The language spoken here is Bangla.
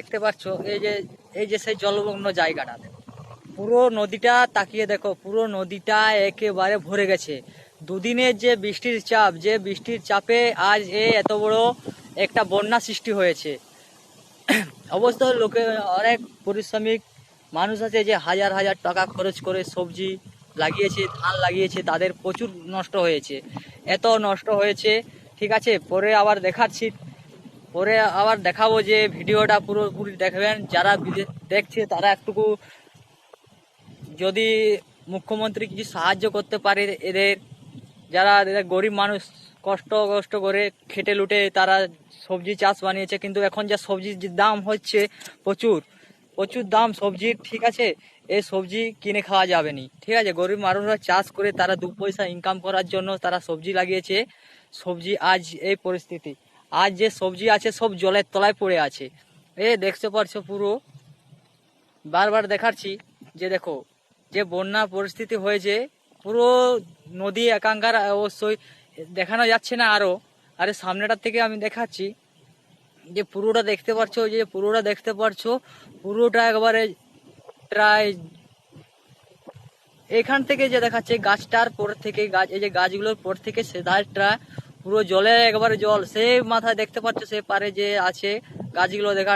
দেখতে পাচ্ছ, এই যে এই যে সেই জলমগ্ন জায়গাটা পুরো নদীটা তাকিয়ে দেখো, পুরো নদীটা একেবারে ভরে গেছে। দুদিনের যে বৃষ্টির চাপ, যে বৃষ্টির চাপে আজ এ এত বড় একটা বন্যা সৃষ্টি হয়েছে। অবশ্য লোকে, অনেক পরিশ্রমিক মানুষ আছে যে হাজার হাজার টাকা খরচ করে সবজি লাগিয়েছে, ধান লাগিয়েছে, তাদের প্রচুর নষ্ট হয়েছে। এত নষ্ট হয়েছে, ঠিক আছে? পরে আবার দেখাচ্ছি পরে আবার দেখাবো যে ভিডিওটা পুরোপুরি দেখবেন। যারা দেখছে, তারা একটুকু যদি মুখ্যমন্ত্রী কিছু সাহায্য করতে পারে এদের, যারা গরিব মানুষ, কষ্ট কষ্ট করে খেটে লুটে তারা সবজি চাষ বানিয়েছে, কিন্তু এখন যা সবজির দাম হচ্ছে প্রচুর প্রচুর দাম সবজির ঠিক আছে? এই সবজি কিনে খাওয়া যাবে নি, ঠিক আছে? গরিব মানুষরা চাষ করে তারা দু পয়সা ইনকাম করার জন্য তারা সবজি লাগিয়েছে। সবজি আজ এই পরিস্থিতি। আজ যে সবজি আছে সব জলের তলায় পড়ে আছে। এ দেখতে পারছ পুরো? বারবার দেখাচ্ছি, যে দেখো, যে বন্যা পরিস্থিতি হয়েছে, পুরো নদী একাঙ্কার অবশ্যই দেখানো যাচ্ছে না আরও। আরে সামনেটার থেকে আমি দেখাচ্ছি, যে পুরোটা দেখতে পারছ, যে পুরোটা দেখতে পারছ, পুরোটা একবারে প্রায় এখান থেকে যে দেখাচ্ছে, গাছটার পর থেকে, গাছ এই যে গাছগুলোর পর থেকে সে ধারটা পুরো জলে একবারে জল। সে মাথায় দেখতে পাচ্ছ সে পারে যে আছে। গাছগুলো দেখার